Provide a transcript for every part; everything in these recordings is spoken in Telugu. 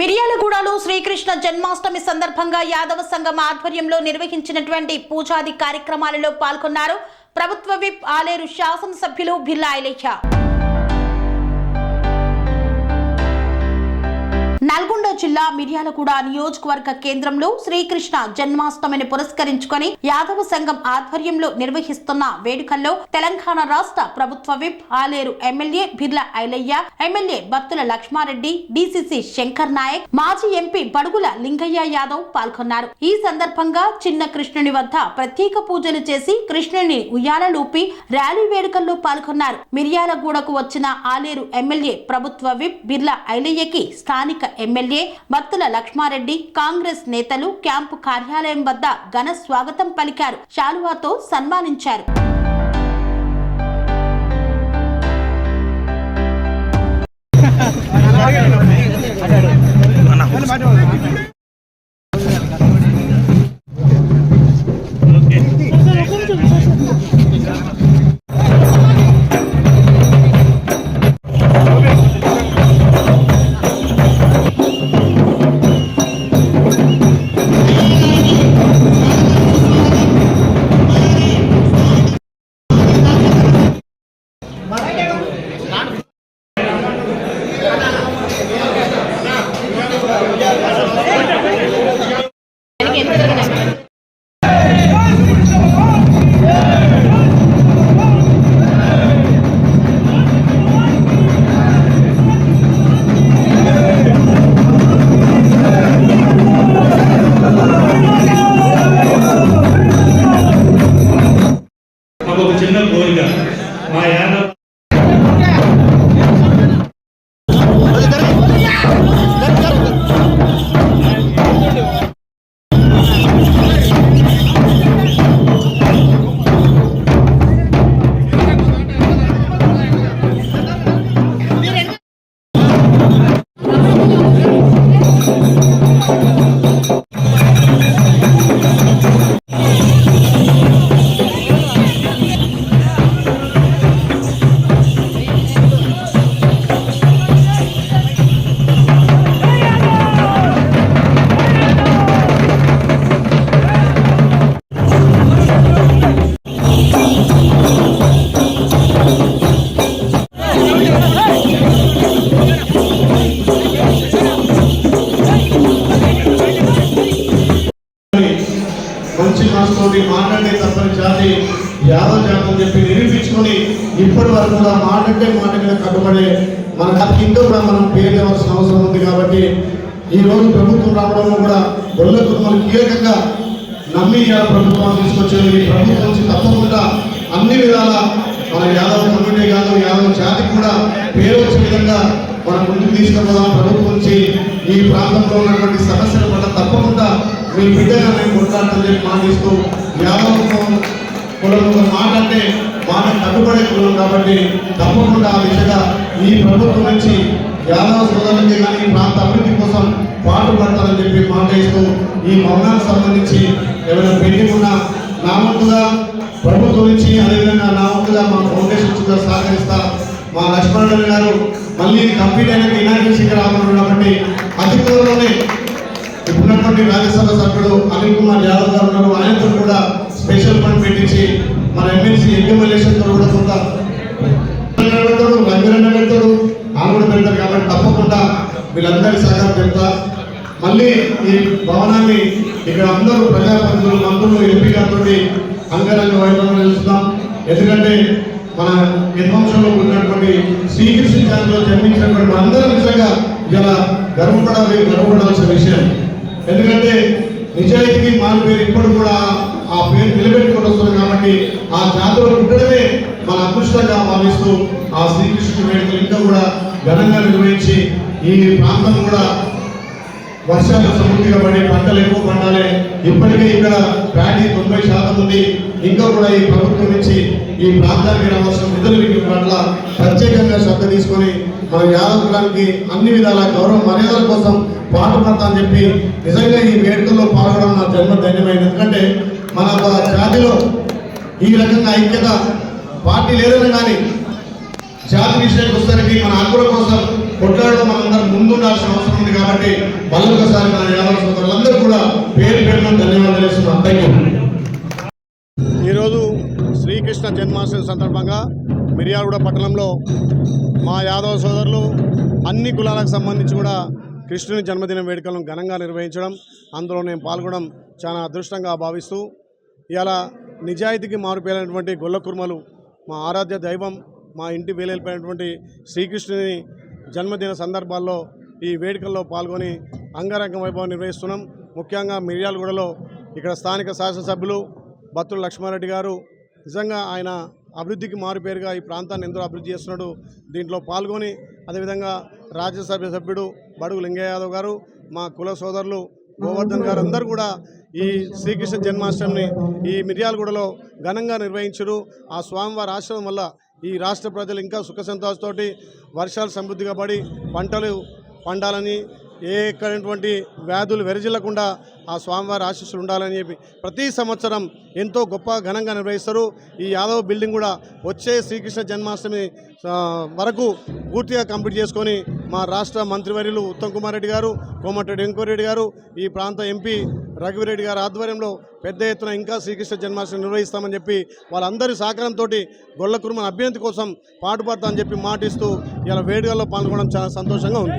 మిర్యాలగూడలో శ్రీకృష్ణ జన్మాష్టమి సందర్భంగా యాదవ సంఘం ఆధ్వర్యంలో నిర్వహించినటువంటి పూజాది కార్యక్రమాలలో పాల్గొన్నారు ప్రభుత్వ విప్ ఆలేరు శాసనసభ్యులు బిల్లా నల్గొండ జిల్లా మిర్యాలగూడ నియోజకవర్గ కేంద్రంలో శ్రీకృష్ణ జన్మాష్టమిని పురస్కరించుకొని యాదవ సంఘం ఆధ్వర్యంలో నిర్వహిస్తున్న వేడుకల్లో తెలంగాణ రాష్ట్ర ప్రభుత్వ whip Aleru MLA Birla Ailaiah MLA Battula Lakshma Reddy DCC Shankar Nayak మాజీ ఎంపీ బడుగుల లింగయ్య యాదవ్ పాల్గొన్నారు. ఈ సందర్భంగా చిన్న కృష్ణుని వద్ద ప్రత్యేక పూజలు చేసి కృష్ణుని ఉయ్యాలలూపి ర్యాలీ వేడుకల్లో పాల్గొన్నారు. మిర్యాలగూడకు వచ్చిన ఆలేరు ఎమ్మెల్యే ప్రభుత్వ విప్ బిర్లా ఐలయ్యకి స్థానిక ఎమ్మెల్యే బత్తుల లక్ష్మారెడ్డి కాంగ్రెస్ నేతలు క్యాంపు కార్యాలయం వద్ద ఘన స్వాగతం పలికారు శాలువాతో సన్మానించారు మనసుతోటి మాట్లాడే తప్పని జాతి యాదవ్ జాతి అని చెప్పి నిరూపించుకొని ఇప్పటి వరకు కూడా మాట్లాడే మాట మీద కట్టుబడే మన దానికి ఇంకా కూడా మనం పేరు తేవాల్సిన అవసరం ఉంది కాబట్టి ఈ రోజు ప్రభుత్వం రావడం కూడా గొల్ల కుటుంబాలు కీలకంగా నమ్మి ఇవాళ ప్రభుత్వం తీసుకొచ్చారు ఈ ప్రభుత్వం నుంచి తప్పకుండా అన్ని విధాల మన యాదవ్ కమ్యూనిటీ కాదు యాదవ్ జాతికి కూడా పేరు వచ్చే విధంగా మనం ముందుకు తీసుకుపోదాం. ప్రభుత్వం నుంచి ఈ ప్రాంతంలో ఉన్నటువంటి సమస్యల పట్ల తప్పకుండా మీ బిడ్డగా మేము కొట్లాడతానని చెప్పి మాటిస్తూ యాదవ్ కులం ఒక మాట అంటే మాట కట్టుబడే కులం కాబట్టి తప్పకుండా ఆ దిశగా ఈ ప్రభుత్వం నుంచి యాదవ సోదరులకి కానీ ప్రాంత అభివృద్ధి కోసం పాటుపడతారని చెప్పి మాట ఈ మౌనానికి సంబంధించి ఏమైనా పెండింగ్ ఉన్నా నామంతుగా ప్రభుత్వం నుంచి అదేవిధంగా నా వంతుగా మా ఫౌండేషన్ నుంచి కూడా సహకరిస్తా మా లక్ష్మణ్ గారు మళ్ళీ కంప్లీట్ అయిన ఇనాగ్రేషన్ రాబోతున్నారు కాబట్టి అతి త్వరలోనే ఉన్నటువంటి రాజ్యసభ సభ్యుడు అనిల్ కుమార్ యాదవ్ గారు ఉన్నారు. ఆయనతో కూడా స్పెషల్ ఫండ్ పెట్టించి మన ఎమ్మెల్సీ ఎగ్జిమలేషన్తో కూడా కొంత పెడతాడు రంగరన్న పెడతాడు ఆమె కూడా పెడతారు కాబట్టి తప్పకుండా వీళ్ళందరి సహకారం చెప్తా. మళ్ళీ ఈ భవనాన్ని ఇక్కడ అందరూ ప్రజాప్రతినిధులు మంత్రులు ఎంపీ గారితో అంగరంగ వైభవం నిలుస్తాం ఎందుకంటే మన విధ్వంసంలో ఉన్నటువంటి శ్రీకృష్ణ జన్మించినటువంటి మనందరం నిజంగా ఇలా గర్వపడాలి గర్వపడాల్సిన విషయం. ఎందుకంటే నిజాయితీకి మారి పేరు ఇప్పుడు కూడా ఆ పేరు నిలబెట్టుకుని వస్తుంది కాబట్టి ఆ జాతిలో పుట్టడమే మన అదృష్టంగా భావిస్తూ ఆ శ్రీకృష్ణుడు వేడుకలు ఇంకా కూడా ఘనంగా నిర్వహించి ఈ ప్రాంతం కూడా వర్షాలు సమృద్ధిగా పడి పంటలు ఎక్కువ పండాలి. ఇప్పటికే ఇక్కడ ప్యాడీ తొంభై శాతం ఉంది. ఇంకా కూడా ఈ ప్రభుత్వం నుంచి ఈ ప్రాంతానికి రావాల్సిన నిధులు వీటి పట్ల ప్రత్యేకంగా శ్రద్ధ తీసుకొని మన యాదవ్ అన్ని విధాల గౌరవ మర్యాదల కోసం పాటుపడతా అని చెప్పి నిజంగా ఈ వేడుకల్లో పాల్గొనడం నా జన్మ ధన్యమైంది ఎందుకంటే మన జాతిలో ఈ రకంగా ఐక్యత పార్టీ లేదని కానీ జాతి విషయానికి వస్తానికి మన హక్కుల కోసం కొట్లాడడం మనందరం ముందుండాల్సిన అవసరం ఉంది కాబట్టి మళ్ళొకసారి మన యాదవ సోదరులందరూ కూడా పేరు పేరున ధన్యవాదాలు ఇస్తున్నాం థ్యాంక్ యూ ఈరోజు శ్రీకృష్ణ జన్మాష్టమి సందర్భంగా మిర్యాలగూడ పట్టణంలో మా యాదవ సోదరులు అన్ని కులాలకు సంబంధించి కూడా కృష్ణుని జన్మదిన వేడుకలను ఘనంగా నిర్వహించడం అందులో నేను పాల్గొనడం చాలా అదృష్టంగా భావిస్తూ ఇలా నిజాయితీకి మారుపేలైనటువంటి గొల్లకుర్మలు మా ఆరాధ్య దైవం మా ఇంటి వేలైపోయినటువంటి శ్రీకృష్ణుని జన్మదిన సందర్భాల్లో ఈ వేడుకల్లో పాల్గొని అంగరంగ వైభవం నిర్వహిస్తున్నాం. ముఖ్యంగా మిర్యాలగూడలో ఇక్కడ స్థానిక శాసనసభ్యులు బత్తుల లక్ష్మారెడ్డి గారు. నిజంగా ఆయన అభివృద్ధికి మారుపేరుగా ఈ ప్రాంతాన్ని ఎంతో అభివృద్ధి చేస్తున్నాడు. దీంట్లో పాల్గొని అదేవిధంగా రాజ్యసభ సభ్యుడు బడుగు లింగయ్య యాదవ్ గారు మా కుల సోదరులు గోవర్ధన్ గారు అందరూ కూడా ఈ శ్రీకృష్ణ జన్మాష్టమిని ఈ మిర్యాలగూడలో ఘనంగా నిర్వహించరు. ఆ స్వామివారి ఆశ్రమం వల్ల ఈ రాష్ట్ర ప్రజలు ఇంకా సుఖ సంతోషతోటి వర్షాలు సమృద్ధిగా పడి పంటలు పండాలని ఏ ఎక్కడటువంటి వ్యాధులు వెరజిల్లకుండా ఆ స్వామివారి ఆశీస్సులు ఉండాలని చెప్పి ప్రతి సంవత్సరం ఎంతో గొప్ప ఘనంగా నిర్వహిస్తారు. ఈ యాదవ్ బిల్డింగ్ కూడా వచ్చే శ్రీకృష్ణ జన్మాష్టమి వరకు పూర్తిగా కంప్లీట్ చేసుకొని మా రాష్ట్ర మంత్రివర్యులు ఉత్తమ్ కుమార్ రెడ్డి గారు కోమటిరెడ్డి వెంకరెడ్డి గారు ఈ ప్రాంత ఎంపీ రఘువీరెడ్డి గారి ఆధ్వర్యంలో పెద్ద ఎత్తున ఇంకా శ్రీకృష్ణ జన్మాష్టమి నిర్వహిస్తామని చెప్పి వాళ్ళందరి సహకారంతో గొల్ల కుర్మ అభ్యర్థి కోసం పాటుపడతా అని చెప్పి మాటిస్తూ ఇలా వేడుకల్లో పాల్గొనడం చాలా సంతోషంగా ఉంది.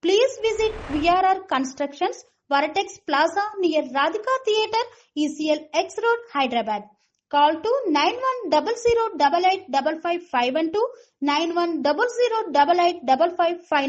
Please visit VRR Constructions, Varatex Plaza near Radhika Theatre, ECL X Road, Hyderabad. Call to 9100885551 91008855